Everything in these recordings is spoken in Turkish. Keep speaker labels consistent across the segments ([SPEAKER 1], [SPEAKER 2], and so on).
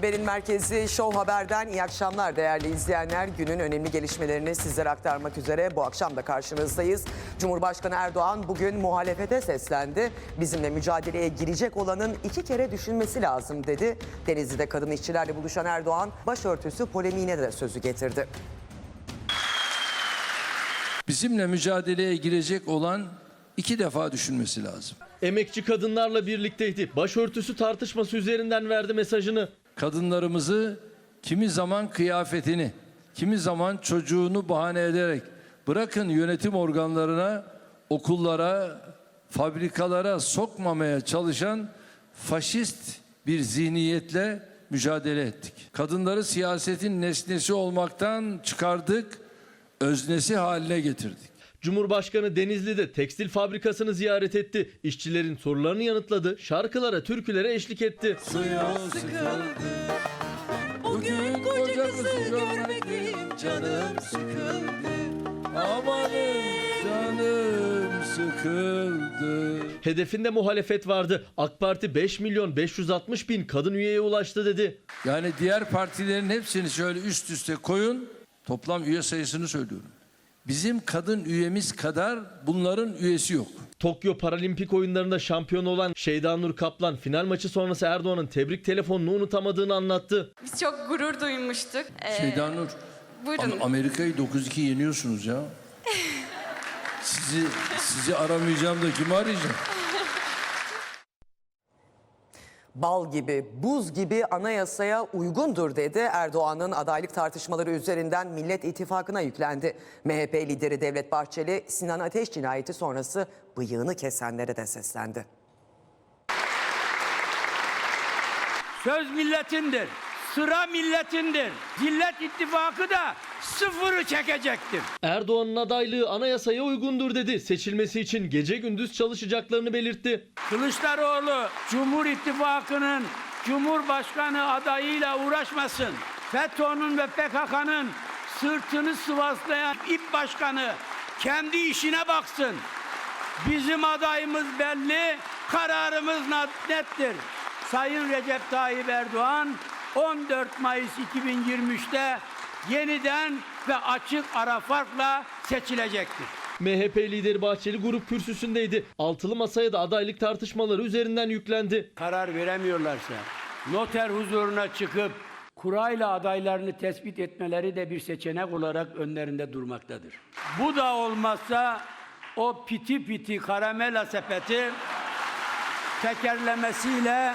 [SPEAKER 1] Haberin merkezi Show Haber'den iyi akşamlar değerli izleyenler. Günün önemli gelişmelerini sizlere aktarmak üzere bu akşam da karşınızdayız. Cumhurbaşkanı Erdoğan bugün muhalefete seslendi. Bizimle mücadeleye girecek olanın iki kere düşünmesi lazım dedi. Denizli'de kadın işçilerle buluşan Erdoğan başörtüsü polemiğine de sözü getirdi.
[SPEAKER 2] bizimle mücadeleye girecek olan iki defa düşünmesi lazım.
[SPEAKER 3] Emekçi kadınlarla birlikteydi. Başörtüsü tartışması üzerinden verdi mesajını.
[SPEAKER 2] Kadınlarımızı kimi zaman kıyafetini, kimi zaman çocuğunu bahane ederek bırakın yönetim organlarına, okullara, fabrikalara sokmamaya çalışan faşist bir zihniyetle mücadele ettik. Kadınları siyasetin nesnesi olmaktan çıkardık, öznesi haline getirdik.
[SPEAKER 3] Cumhurbaşkanı Denizli'de tekstil fabrikasını ziyaret etti. İşçilerin sorularını yanıtladı. Şarkılara, türkülere eşlik etti.
[SPEAKER 2] Bugün koca kızı görmedim canım sıkıldı. Amanım canım sıkıldı.
[SPEAKER 3] Hedefinde muhalefet vardı. AK Parti 5 milyon 560 bin kadın üyeye ulaştı dedi.
[SPEAKER 2] Yani diğer partilerin hepsini şöyle üst üste koyun. Toplam üye sayısını söylüyorum. Bizim kadın üyemiz kadar bunların üyesi yok.
[SPEAKER 3] Tokyo Paralimpik oyunlarında şampiyon olan Şeyda Nur Kaplan final maçı sonrası Erdoğan'ın tebrik telefonunu unutamadığını anlattı.
[SPEAKER 4] Biz çok gurur duymuştuk. Ee,
[SPEAKER 2] Şeyda Nur,
[SPEAKER 4] buyurun.
[SPEAKER 2] Am- Amerika'yı 9-2 yeniyorsunuz ya. Sizi sizi aramayacağım da kimi arayacağım?
[SPEAKER 1] Bal gibi, buz gibi anayasaya uygundur dedi. Erdoğan'ın adaylık tartışmaları üzerinden Millet İttifakı'na yüklendi. MHP lideri Devlet Bahçeli, Sinan Ateş cinayeti sonrası bıyığını kesenlere de seslendi.
[SPEAKER 5] Söz milletindir. Sıra milletindir. Millet ittifakı da sıfırı çekecektir.
[SPEAKER 3] Erdoğan'ın adaylığı anayasaya uygundur dedi. Seçilmesi için gece gündüz çalışacaklarını belirtti.
[SPEAKER 5] Kılıçdaroğlu Cumhur İttifakı'nın Cumhurbaşkanı adayıyla uğraşmasın. FETÖ'nün ve PKK'nın sırtını sıvaslayan ip başkanı kendi işine baksın. Bizim adayımız belli, kararımız net- nettir. Sayın Recep Tayyip Erdoğan 14 Mayıs 2023'te yeniden ve açık ara farkla seçilecektir.
[SPEAKER 3] MHP lideri Bahçeli grup kürsüsündeydi. Altılı masaya da adaylık tartışmaları üzerinden yüklendi.
[SPEAKER 5] karar veremiyorlarsa noter huzuruna çıkıp kurayla adaylarını tespit etmeleri de bir seçenek olarak önlerinde durmaktadır. Bu da olmazsa o piti piti karamela sepeti tekerlemesiyle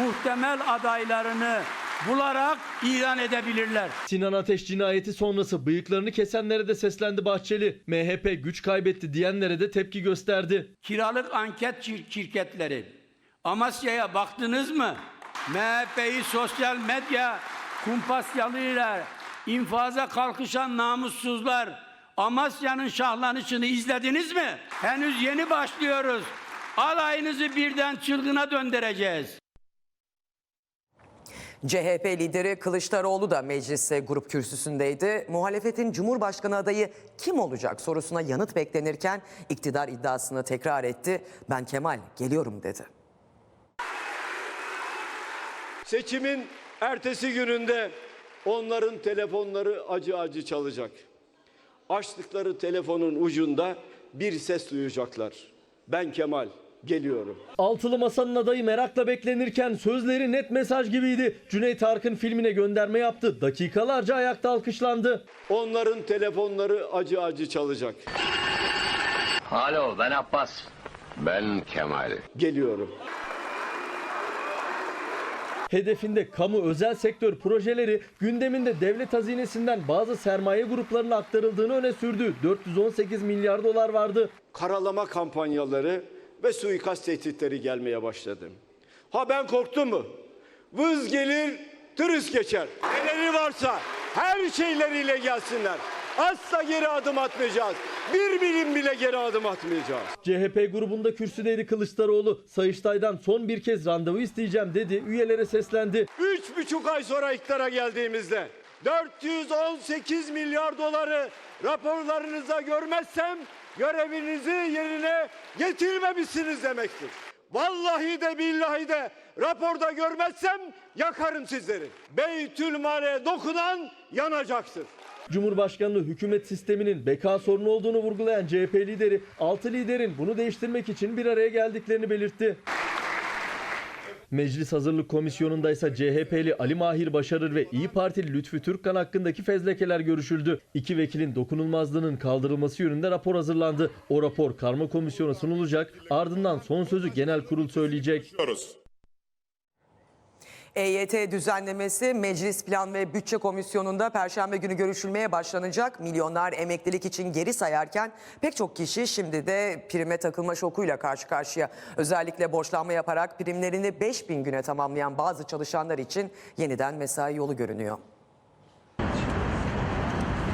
[SPEAKER 5] muhtemel adaylarını bularak ilan edebilirler.
[SPEAKER 3] Sinan Ateş cinayeti sonrası bıyıklarını kesenlere de seslendi Bahçeli. MHP güç kaybetti diyenlere de tepki gösterdi.
[SPEAKER 5] Kiralık anket şir- şirketleri. Amasya'ya baktınız mı? MHP'yi sosyal medya kumpasyalıyla infaza kalkışan namussuzlar Amasya'nın şahlanışını izlediniz mi? Henüz yeni başlıyoruz. Alayınızı birden çılgına döndüreceğiz.
[SPEAKER 1] CHP lideri Kılıçdaroğlu da mecliste grup kürsüsündeydi. Muhalefetin Cumhurbaşkanı adayı kim olacak sorusuna yanıt beklenirken iktidar iddiasını tekrar etti. Ben Kemal geliyorum dedi.
[SPEAKER 6] Seçimin ertesi gününde onların telefonları acı acı çalacak. Açtıkları telefonun ucunda bir ses duyacaklar. Ben Kemal geliyorum.
[SPEAKER 3] Altılı Masa'nın adayı merakla beklenirken sözleri net mesaj gibiydi. Cüneyt Arkın filmine gönderme yaptı. Dakikalarca ayakta alkışlandı.
[SPEAKER 6] Onların telefonları acı acı çalacak.
[SPEAKER 7] Alo ben Abbas. Ben Kemal.
[SPEAKER 6] Geliyorum.
[SPEAKER 3] Hedefinde kamu özel sektör projeleri gündeminde devlet hazinesinden bazı sermaye gruplarına aktarıldığını öne sürdü. 418 milyar dolar vardı.
[SPEAKER 6] Karalama kampanyaları ve suikast tehditleri gelmeye başladı. Ha ben korktum mu? Vız gelir, turist geçer. Neleri varsa her şeyleriyle gelsinler. Asla geri adım atmayacağız. Bir milim bile geri adım atmayacağız.
[SPEAKER 3] CHP grubunda kürsüdeydi Kılıçdaroğlu. Sayıştay'dan son bir kez randevu isteyeceğim dedi. Üyelere seslendi.
[SPEAKER 6] Üç buçuk ay sonra iktidara geldiğimizde 418 milyar doları raporlarınıza görmezsem görevinizi yerine getirmemişsiniz demektir. Vallahi de billahi de Raporda görmezsem yakarım sizleri. Beytülmale dokunan yanacaktır.
[SPEAKER 3] Cumhurbaşkanlığı hükümet sisteminin beka sorunu olduğunu vurgulayan CHP lideri 6 liderin bunu değiştirmek için bir araya geldiklerini belirtti. Meclis Hazırlık Komisyonu'nda ise CHP'li Ali Mahir Başarır ve İyi Partili Lütfü Türkkan hakkındaki fezlekeler görüşüldü. İki vekilin dokunulmazlığının kaldırılması yönünde rapor hazırlandı. O rapor karma komisyona sunulacak ardından son sözü genel kurul söyleyecek.
[SPEAKER 1] EYT düzenlemesi Meclis Plan ve Bütçe Komisyonu'nda Perşembe günü görüşülmeye başlanacak. Milyonlar emeklilik için geri sayarken pek çok kişi şimdi de prime takılma şokuyla karşı karşıya. Özellikle borçlanma yaparak primlerini 5000 güne tamamlayan bazı çalışanlar için yeniden mesai yolu görünüyor.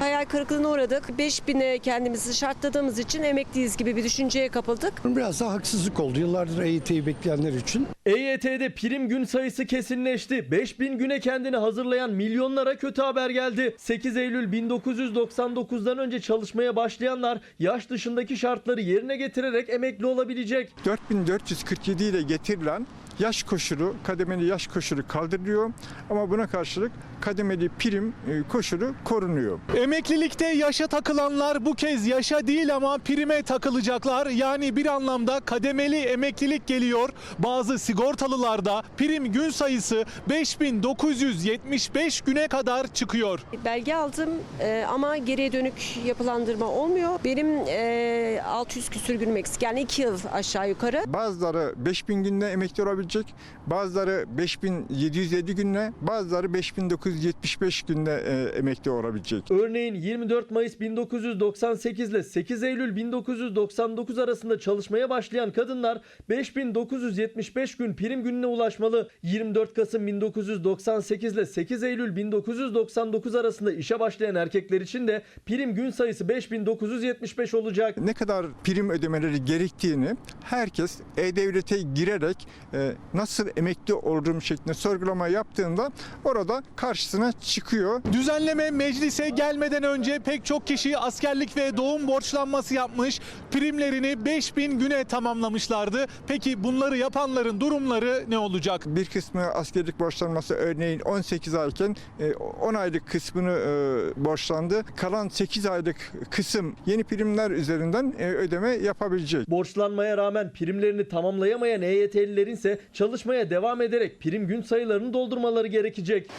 [SPEAKER 8] Hayal kırıklığına uğradık. 5000'e kendimizi şartladığımız için emekliyiz gibi bir düşünceye kapıldık.
[SPEAKER 9] Biraz da haksızlık oldu yıllardır EYT'yi bekleyenler için.
[SPEAKER 3] EYT'de prim gün sayısı kesinleşti. 5000 güne kendini hazırlayan milyonlara kötü haber geldi. 8 Eylül 1999'dan önce çalışmaya başlayanlar yaş dışındaki şartları yerine getirerek emekli olabilecek.
[SPEAKER 10] 4447 ile getirilen yaş koşulu, kademeli yaş koşulu kaldırılıyor ama buna karşılık kademeli prim e, koşulu korunuyor.
[SPEAKER 11] Emeklilikte yaşa takılanlar bu kez yaşa değil ama prime takılacaklar. Yani bir anlamda kademeli emeklilik geliyor. Bazı sigortalılarda prim gün sayısı 5975 güne kadar çıkıyor.
[SPEAKER 8] Belge aldım e, ama geriye dönük yapılandırma olmuyor. Benim e, 600 küsür günüm eksik. Yani 2 yıl aşağı yukarı.
[SPEAKER 10] Bazıları 5000 günde emekli olabilecek, bazıları 5707 günle, bazıları 5975 günde e, emekli olabilecek.
[SPEAKER 3] Örneğin 24 Mayıs 1998 ile 8 Eylül 1999 arasında çalışmaya başlayan kadınlar 5975 gün prim gününe ulaşmalı. 24 Kasım 1998 ile 8 Eylül 1999 arasında işe başlayan erkekler için de prim gün sayısı 5975 olacak.
[SPEAKER 10] Ne kadar prim ödemeleri gerektiğini herkes E-Devlet'e girerek e, nasıl emekli olurum şeklinde sorgulama yaptığında orada karşısına çıkıyor.
[SPEAKER 11] Düzenleme meclise gelmeden önce pek çok kişi askerlik ve doğum borçlanması yapmış. Primlerini 5000 güne tamamlamışlardı. Peki bunları yapanların durumları ne olacak?
[SPEAKER 10] Bir kısmı askerlik borçlanması örneğin 18 ayken e, 10 aylık kısmını e, borçlandı. Kalan 8 aylık kısım yeni primler üzerinden e, ödeme yapabilecek.
[SPEAKER 3] Borçlanmaya rağmen primlerini tamamlayamayan EYT'lilerin ise çalışmaya devam ederek prim gün sayılarını doldurmaları gerekecek.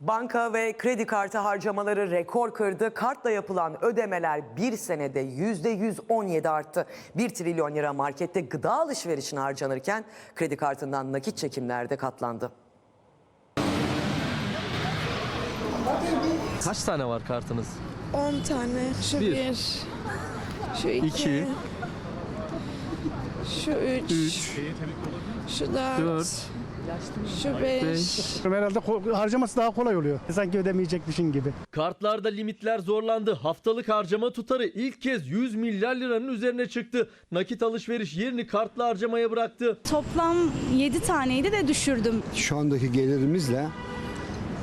[SPEAKER 1] Banka ve kredi kartı harcamaları rekor kırdı. Kartla yapılan ödemeler bir senede %117 arttı. 1 trilyon lira markette gıda alışverişine harcanırken kredi kartından nakit çekimlerde katlandı.
[SPEAKER 3] Kaç tane var kartınız?
[SPEAKER 12] 10 tane. Şu
[SPEAKER 3] Bir.
[SPEAKER 12] bir. Şu iki.
[SPEAKER 3] İki.
[SPEAKER 12] Şu üç. Şu dört. Şu beş.
[SPEAKER 9] Herhalde harcaması daha kolay oluyor. Sanki ödemeyecekmişin gibi.
[SPEAKER 3] Kartlarda limitler zorlandı. Haftalık harcama tutarı ilk kez 100 milyar liranın üzerine çıktı. Nakit alışveriş yerini kartla harcamaya bıraktı.
[SPEAKER 12] Toplam 7 taneydi de düşürdüm.
[SPEAKER 9] Şu andaki gelirimizle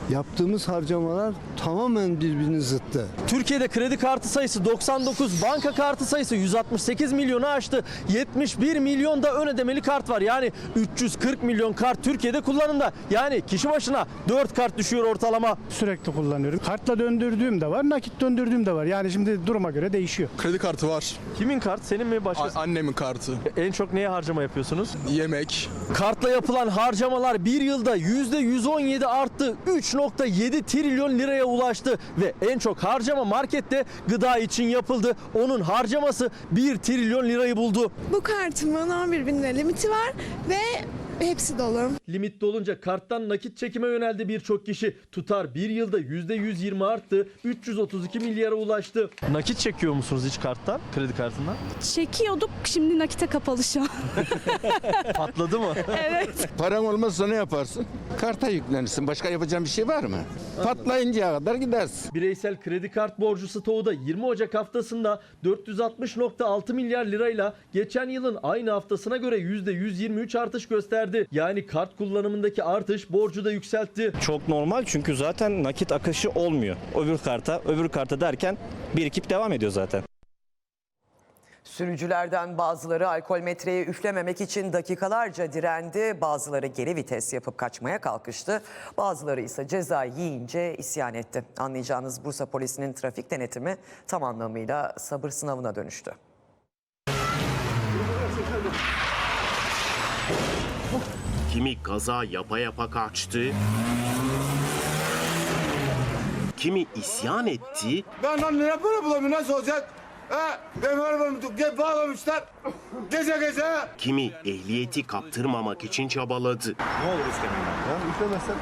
[SPEAKER 9] yaptığımız harcamalar tamamen birbirinin zıttı.
[SPEAKER 3] Türkiye'de kredi kartı sayısı 99, banka kartı sayısı 168 milyonu aştı. 71 milyon da ön ödemeli kart var. Yani 340 milyon kart Türkiye'de kullanımda. Yani kişi başına 4 kart düşüyor ortalama.
[SPEAKER 9] Sürekli kullanıyorum. Kartla döndürdüğüm de var, nakit döndürdüğüm de var. Yani şimdi duruma göre değişiyor.
[SPEAKER 11] Kredi kartı var.
[SPEAKER 3] Kimin kart? Senin mi başkası?
[SPEAKER 11] Annemin kartı.
[SPEAKER 3] En çok neye harcama yapıyorsunuz?
[SPEAKER 11] Yemek.
[SPEAKER 3] Kartla yapılan harcamalar bir yılda %117 arttı. 3.7 trilyon liraya ulaştı ve en çok harcama markette gıda için yapıldı. Onun harcaması 1 trilyon lirayı buldu.
[SPEAKER 12] Bu kartımın 11 bin lira limiti var ve hepsi dolu.
[SPEAKER 3] Limit dolunca karttan nakit çekime yöneldi birçok kişi. Tutar bir yılda %120 arttı. 332 milyara ulaştı. Nakit çekiyor musunuz hiç karttan, kredi kartından?
[SPEAKER 12] Çekiyorduk şimdi nakite kapalı şu an.
[SPEAKER 3] Patladı mı?
[SPEAKER 12] evet.
[SPEAKER 7] Paran olmazsa ne yaparsın? Karta yüklenirsin. Başka yapacağın bir şey var mı? Patlayıncaya kadar gidersin.
[SPEAKER 3] Bireysel kredi kart borcu stoğu da 20 Ocak haftasında 460.6 milyar lirayla geçen yılın aynı haftasına göre %123 artış gösterdi. Yani kart kullanımındaki artış borcu da yükseltti.
[SPEAKER 13] Çok normal çünkü zaten nakit akışı olmuyor. Öbür karta, öbür karta derken birikip devam ediyor zaten.
[SPEAKER 1] Sürücülerden bazıları alkol metreyi üflememek için dakikalarca direndi. Bazıları geri vites yapıp kaçmaya kalkıştı. Bazıları ise ceza yiyince isyan etti. Anlayacağınız Bursa polisinin trafik denetimi tam anlamıyla sabır sınavına dönüştü.
[SPEAKER 14] Kimi kaza yapa yapa kaçtı. Kimi isyan etti.
[SPEAKER 6] Ben lan ne para bulamıyorum nasıl olacak? Ha? Benim arabamı gel bağlamışlar. Gece gece.
[SPEAKER 14] Kimi ehliyeti kaptırmamak için çabaladı.
[SPEAKER 13] Ne olur üflemeyeyim abi. Ya üflemezsen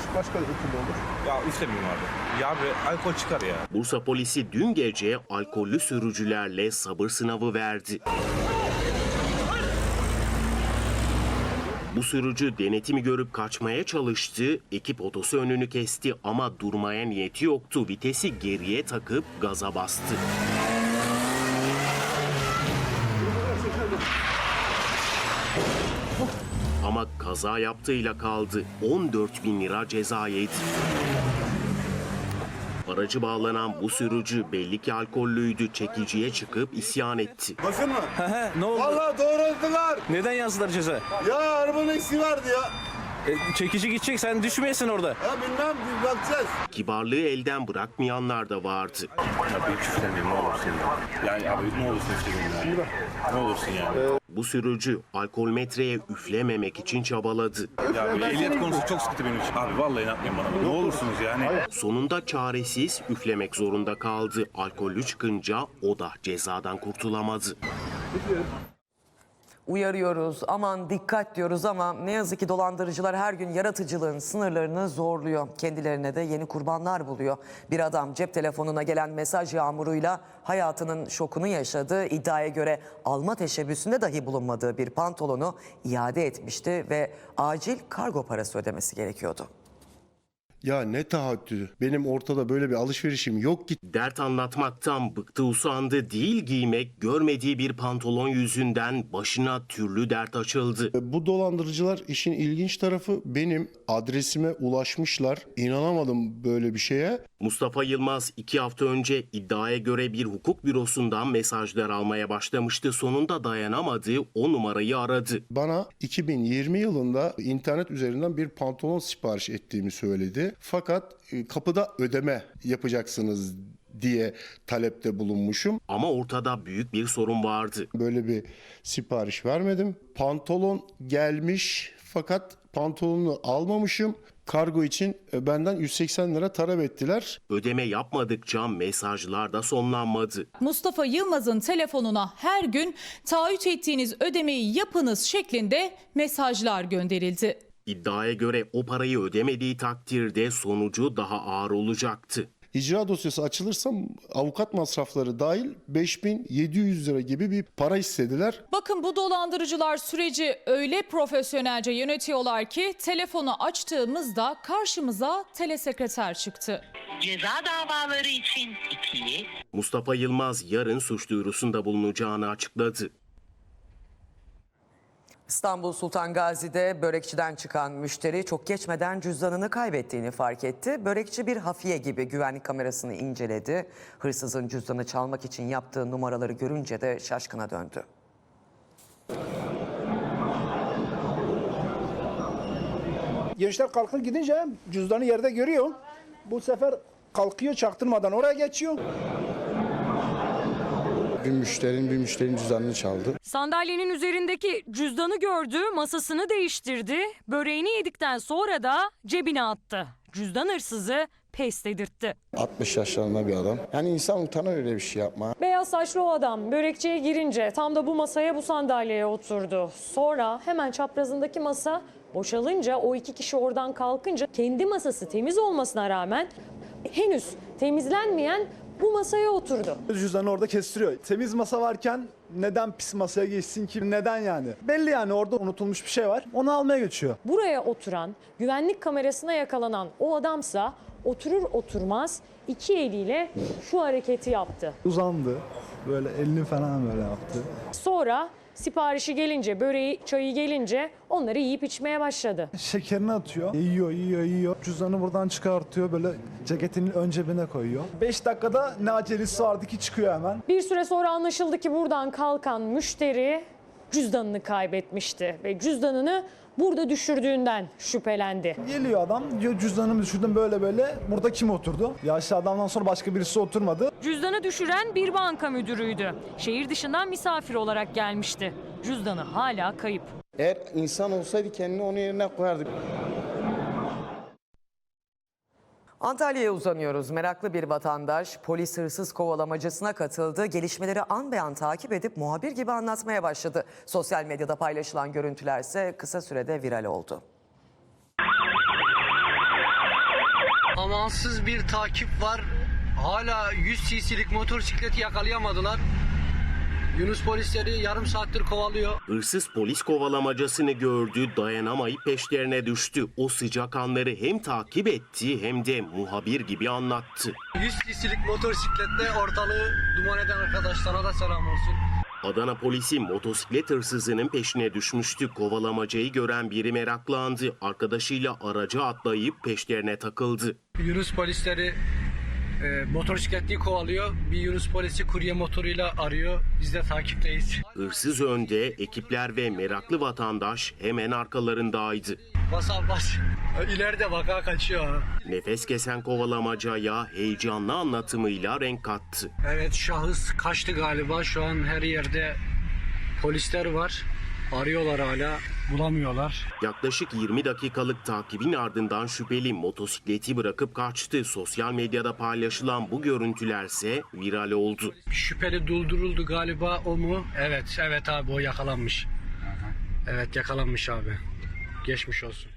[SPEAKER 13] iş başka türlü olur. Ya üflemeyeyim abi. Ya abi alkol çıkar ya.
[SPEAKER 14] Bursa polisi dün gece alkollü sürücülerle sabır sınavı verdi. Bu sürücü denetimi görüp kaçmaya çalıştı. Ekip otosu önünü kesti ama durmaya niyeti yoktu. Vitesi geriye takıp gaza bastı. Ama kaza yaptığıyla kaldı. 14 bin lira ceza yedi. Aracı bağlanan bu sürücü belli ki alkollüydü. Çekiciye çıkıp isyan etti.
[SPEAKER 6] Basın mı?
[SPEAKER 13] ne oldu?
[SPEAKER 6] Vallahi doğradılar.
[SPEAKER 13] Neden yazdılar ceza?
[SPEAKER 6] Ya arabanın eksiği vardı ya.
[SPEAKER 13] Çekici gidecek sen düşmeyesin orada.
[SPEAKER 6] Ya bilmem bir bakacağız.
[SPEAKER 14] Kibarlığı elden bırakmayanlar da vardı.
[SPEAKER 13] Ya bir üflemeyeyim ne olursun ya. Yani abi ne olursun üflemeyeyim ya. Ne olursun yani.
[SPEAKER 14] Bu sürücü alkol metreye üflememek için çabaladı.
[SPEAKER 13] Ya bir ehliyet konusu çok sıkıntı benim için. Abi vallahi inatmayın bana. Ne olursunuz yani.
[SPEAKER 14] Sonunda çaresiz üflemek zorunda kaldı. Alkollü çıkınca o da cezadan kurtulamadı.
[SPEAKER 1] Uyarıyoruz, aman dikkat diyoruz ama ne yazık ki dolandırıcılar her gün yaratıcılığın sınırlarını zorluyor. Kendilerine de yeni kurbanlar buluyor. Bir adam cep telefonuna gelen mesaj yağmuruyla hayatının şokunu yaşadı. İddiaya göre alma teşebbüsünde dahi bulunmadığı bir pantolonu iade etmişti ve acil kargo parası ödemesi gerekiyordu.
[SPEAKER 9] Ya ne tahaddüdü. Benim ortada böyle bir alışverişim yok ki.
[SPEAKER 14] Dert anlatmaktan bıktı usandı değil giymek görmediği bir pantolon yüzünden başına türlü dert açıldı.
[SPEAKER 9] Bu dolandırıcılar işin ilginç tarafı benim adresime ulaşmışlar. İnanamadım böyle bir şeye.
[SPEAKER 14] Mustafa Yılmaz iki hafta önce iddiaya göre bir hukuk bürosundan mesajlar almaya başlamıştı. Sonunda dayanamadı o numarayı aradı.
[SPEAKER 9] Bana 2020 yılında internet üzerinden bir pantolon sipariş ettiğimi söyledi. Fakat e, kapıda ödeme yapacaksınız diye talepte bulunmuşum.
[SPEAKER 14] Ama ortada büyük bir sorun vardı.
[SPEAKER 9] Böyle bir sipariş vermedim. Pantolon gelmiş fakat pantolonu almamışım. Kargo için e, benden 180 lira talep ettiler.
[SPEAKER 14] Ödeme yapmadıkça mesajlar da sonlanmadı.
[SPEAKER 15] Mustafa Yılmaz'ın telefonuna her gün taahhüt ettiğiniz ödemeyi yapınız şeklinde mesajlar gönderildi.
[SPEAKER 14] İddiaya göre o parayı ödemediği takdirde sonucu daha ağır olacaktı.
[SPEAKER 9] İcra dosyası açılırsam avukat masrafları dahil 5700 lira gibi bir para istediler.
[SPEAKER 15] Bakın bu dolandırıcılar süreci öyle profesyonelce yönetiyorlar ki telefonu açtığımızda karşımıza telesekreter çıktı.
[SPEAKER 16] Ceza davaları için 2,
[SPEAKER 14] Mustafa Yılmaz yarın suç duyurusunda bulunacağını açıkladı.
[SPEAKER 1] İstanbul Sultan Gazi'de börekçiden çıkan müşteri çok geçmeden cüzdanını kaybettiğini fark etti. Börekçi bir hafiye gibi güvenlik kamerasını inceledi. Hırsızın cüzdanı çalmak için yaptığı numaraları görünce de şaşkına döndü.
[SPEAKER 9] Gençler kalkır gidince cüzdanı yerde görüyor. Bu sefer kalkıyor çaktırmadan oraya geçiyor. Bir müşterinin bir müşterinin cüzdanını çaldı.
[SPEAKER 15] Sandalyenin üzerindeki cüzdanı gördü, masasını değiştirdi. Böreğini yedikten sonra da cebine attı. Cüzdan hırsızı pes dedirtti.
[SPEAKER 9] 60 yaşlarında bir adam. Yani insan utanır öyle bir şey yapma.
[SPEAKER 15] Beyaz saçlı o adam börekçiye girince tam da bu masaya bu sandalyeye oturdu. Sonra hemen çaprazındaki masa boşalınca o iki kişi oradan kalkınca kendi masası temiz olmasına rağmen henüz temizlenmeyen bu masaya oturdu.
[SPEAKER 9] Cüzdanı orada kestiriyor. Temiz masa varken neden pis masaya geçsin ki? Neden yani? Belli yani orada unutulmuş bir şey var. Onu almaya geçiyor.
[SPEAKER 15] Buraya oturan, güvenlik kamerasına yakalanan o adamsa oturur oturmaz iki eliyle şu hareketi yaptı.
[SPEAKER 9] Uzandı. Böyle elini falan böyle yaptı.
[SPEAKER 15] Sonra siparişi gelince, böreği, çayı gelince onları yiyip içmeye başladı.
[SPEAKER 11] Şekerini atıyor. Yiyor, yiyor, yiyor. Cüzdanı buradan çıkartıyor. Böyle ceketinin ön cebine koyuyor. 5 dakikada ne acelesi vardı ki çıkıyor hemen.
[SPEAKER 15] Bir süre sonra anlaşıldı ki buradan kalkan müşteri cüzdanını kaybetmişti ve cüzdanını burada düşürdüğünden şüphelendi.
[SPEAKER 11] Geliyor adam diyor cüzdanımı düşürdüm böyle böyle. Burada kim oturdu? Yaşlı adamdan sonra başka birisi oturmadı.
[SPEAKER 15] Cüzdanı düşüren bir banka müdürüydü. Şehir dışından misafir olarak gelmişti. Cüzdanı hala kayıp.
[SPEAKER 17] Eğer insan olsaydı kendini onun yerine koyardı.
[SPEAKER 1] Antalya'ya uzanıyoruz. Meraklı bir vatandaş polis hırsız kovalamacasına katıldı. Gelişmeleri an be an takip edip muhabir gibi anlatmaya başladı. Sosyal medyada paylaşılan görüntüler ise kısa sürede viral oldu.
[SPEAKER 18] Amansız bir takip var. Hala 100 cc'lik motosikleti yakalayamadılar. Yunus polisleri yarım saattir kovalıyor.
[SPEAKER 14] Hırsız polis kovalamacasını gördü, dayanamayıp peşlerine düştü. O sıcak anları hem takip etti hem de muhabir gibi anlattı.
[SPEAKER 18] 100 cc'lik motosikletle ortalığı duman eden arkadaşlara da selam olsun.
[SPEAKER 14] Adana polisi motosiklet hırsızının peşine düşmüştü. Kovalamacayı gören biri meraklandı. Arkadaşıyla araca atlayıp peşlerine takıldı.
[SPEAKER 18] Yunus polisleri e, motosikletliyi kovalıyor. Bir Yunus polisi kurye motoruyla arıyor. Biz de takipteyiz.
[SPEAKER 14] Hırsız önde, ekipler ve meraklı vatandaş hemen arkalarındaydı.
[SPEAKER 18] Bas abi bas. İleride vaka kaçıyor.
[SPEAKER 14] Nefes kesen kovalamacaya heyecanlı anlatımıyla renk kattı.
[SPEAKER 18] Evet şahıs kaçtı galiba. Şu an her yerde polisler var. Arıyorlar hala. Bulamıyorlar.
[SPEAKER 14] Yaklaşık 20 dakikalık takibin ardından şüpheli motosikleti bırakıp kaçtı. Sosyal medyada paylaşılan bu görüntülerse viral oldu.
[SPEAKER 18] Şüpheli durduruldu galiba o mu? Evet, evet abi o yakalanmış. Evet yakalanmış abi. Geçmiş olsun.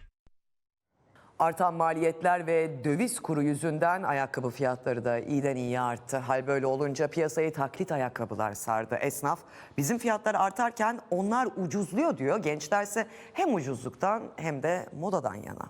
[SPEAKER 1] Artan maliyetler ve döviz kuru yüzünden ayakkabı fiyatları da iyiden iyiye arttı. Hal böyle olunca piyasayı taklit ayakkabılar sardı. Esnaf bizim fiyatlar artarken onlar ucuzluyor diyor. Gençlerse hem ucuzluktan hem de modadan yana.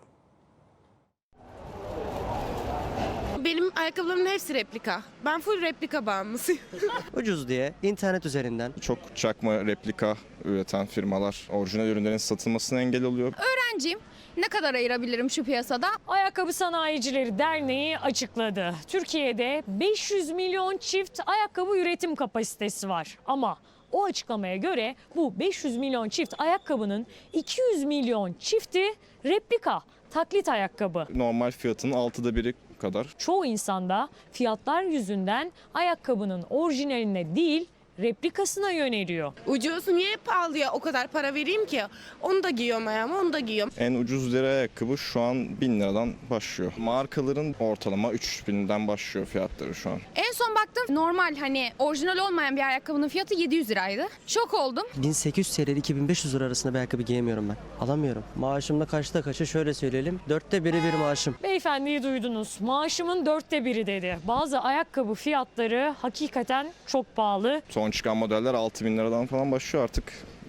[SPEAKER 12] Benim ayakkabılarımın hepsi replika. Ben full replika bağımlısıyım.
[SPEAKER 19] Ucuz diye internet üzerinden
[SPEAKER 13] Çok çakma replika üreten firmalar orijinal ürünlerin satılmasına engel oluyor.
[SPEAKER 12] Öğrenciyim. Ne kadar ayırabilirim şu piyasada?
[SPEAKER 15] Ayakkabı Sanayicileri Derneği açıkladı. Türkiye'de 500 milyon çift ayakkabı üretim kapasitesi var. Ama o açıklamaya göre bu 500 milyon çift ayakkabının 200 milyon çifti replika, taklit ayakkabı.
[SPEAKER 13] Normal fiyatının altıda biri kadar.
[SPEAKER 15] Çoğu insanda fiyatlar yüzünden ayakkabının orijinaline değil replikasına yöneliyor.
[SPEAKER 12] Ucuz niye pahalıya o kadar para vereyim ki? Onu da giyiyorum ayağıma, onu da giyiyorum.
[SPEAKER 13] En ucuz deri ayakkabı şu an 1000 liradan başlıyor. Markaların ortalama 3000'den başlıyor fiyatları şu an.
[SPEAKER 12] En son baktım normal hani orijinal olmayan bir ayakkabının fiyatı 700 liraydı. Şok oldum.
[SPEAKER 19] 1800 TL ile 2500 lira arasında bir ayakkabı giyemiyorum ben. Alamıyorum. Maaşımda kaçta kaçı şöyle söyleyelim. Dörtte biri bir maaşım.
[SPEAKER 15] Beyefendiyi duydunuz. Maaşımın dörtte biri dedi. Bazı ayakkabı fiyatları hakikaten çok pahalı.
[SPEAKER 13] Son çıkan modeller 6000 liradan falan başlıyor artık.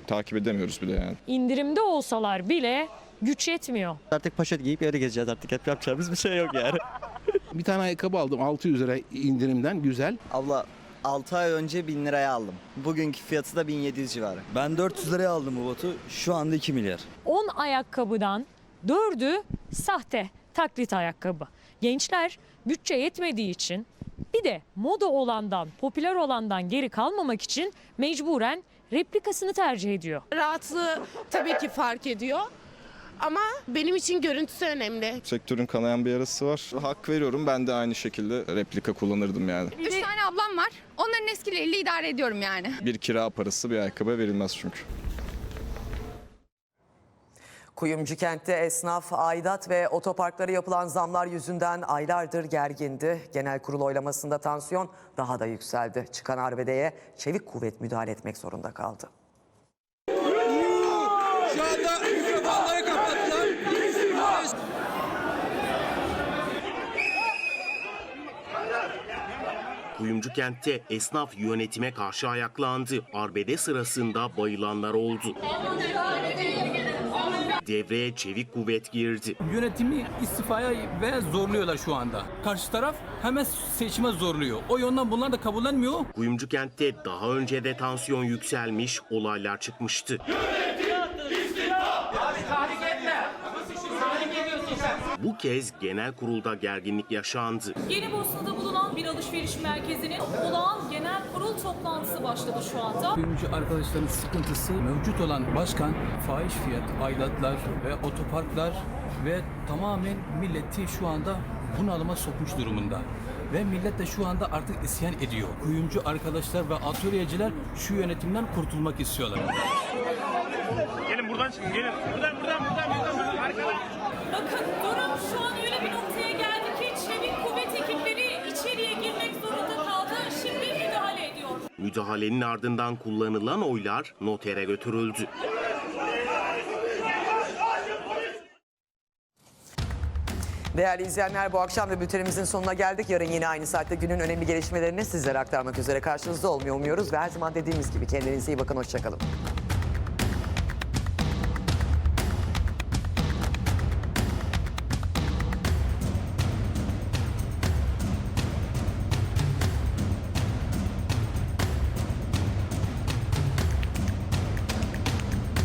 [SPEAKER 13] Takip edemiyoruz bile yani.
[SPEAKER 15] İndirimde olsalar bile güç yetmiyor.
[SPEAKER 19] Artık poşet giyip yere gezeceğiz artık. Hep yapacağımız bir şey yok yani.
[SPEAKER 20] Bir tane ayakkabı aldım 600 lira indirimden güzel.
[SPEAKER 19] Abla 6 ay önce 1000 liraya aldım. Bugünkü fiyatı da 1700 civarı. Ben 400 liraya aldım bu botu. Şu anda 2 milyar.
[SPEAKER 15] 10 ayakkabıdan 4'ü sahte taklit ayakkabı. Gençler bütçe yetmediği için bir de moda olandan, popüler olandan geri kalmamak için mecburen replikasını tercih ediyor.
[SPEAKER 12] Rahatlığı tabii ki fark ediyor. Ama benim için görüntüsü önemli.
[SPEAKER 13] Sektörün kanayan bir yarası var. Hak veriyorum ben de aynı şekilde replika kullanırdım yani.
[SPEAKER 12] 3 tane ablam var. Onların eskileriyle idare ediyorum yani.
[SPEAKER 13] Bir kira parası bir ayakkabı verilmez çünkü.
[SPEAKER 1] Kuyumcu kentte esnaf, aidat ve otoparklara yapılan zamlar yüzünden aylardır gergindi. Genel kurul oylamasında tansiyon daha da yükseldi. Çıkan arbedeye çevik kuvvet müdahale etmek zorunda kaldı.
[SPEAKER 18] Şu anda mikrofonları kapattılar.
[SPEAKER 14] Kuyumcu kentte esnaf yönetime karşı ayaklandı. Arbede sırasında bayılanlar oldu. Devreye çevik kuvvet girdi.
[SPEAKER 21] Yönetimi istifaya ve zorluyorlar şu anda. Karşı taraf hemen seçime zorluyor. O yönden bunlar da kabullenmiyor.
[SPEAKER 14] Kuyumcu kentte daha önce de tansiyon yükselmiş, olaylar çıkmıştı. Bu kez genel kurulda gerginlik yaşandı.
[SPEAKER 22] Yeni Bosna'da bulunan bir alışveriş merkezinin olağan genel kurul toplantısı başladı şu anda.
[SPEAKER 21] Kuyumcu arkadaşların sıkıntısı mevcut olan başkan fahiş fiyat, aidatlar ve otoparklar ve tamamen milleti şu anda bunalıma sokmuş durumunda. Ve millet de şu anda artık isyan ediyor. Kuyumcu arkadaşlar ve atölyeciler şu yönetimden kurtulmak istiyorlar.
[SPEAKER 13] Gelin buradan çıkın gelin. Buradan buradan buradan buradan. Arkadan.
[SPEAKER 22] Bakın
[SPEAKER 14] Müdahalenin ardından kullanılan oylar notere götürüldü.
[SPEAKER 1] Değerli izleyenler bu akşam da bültenimizin sonuna geldik. Yarın yine aynı saatte günün önemli gelişmelerini sizlere aktarmak üzere karşınızda olmayı umuyoruz. Ve her zaman dediğimiz gibi kendinize iyi bakın, hoşçakalın.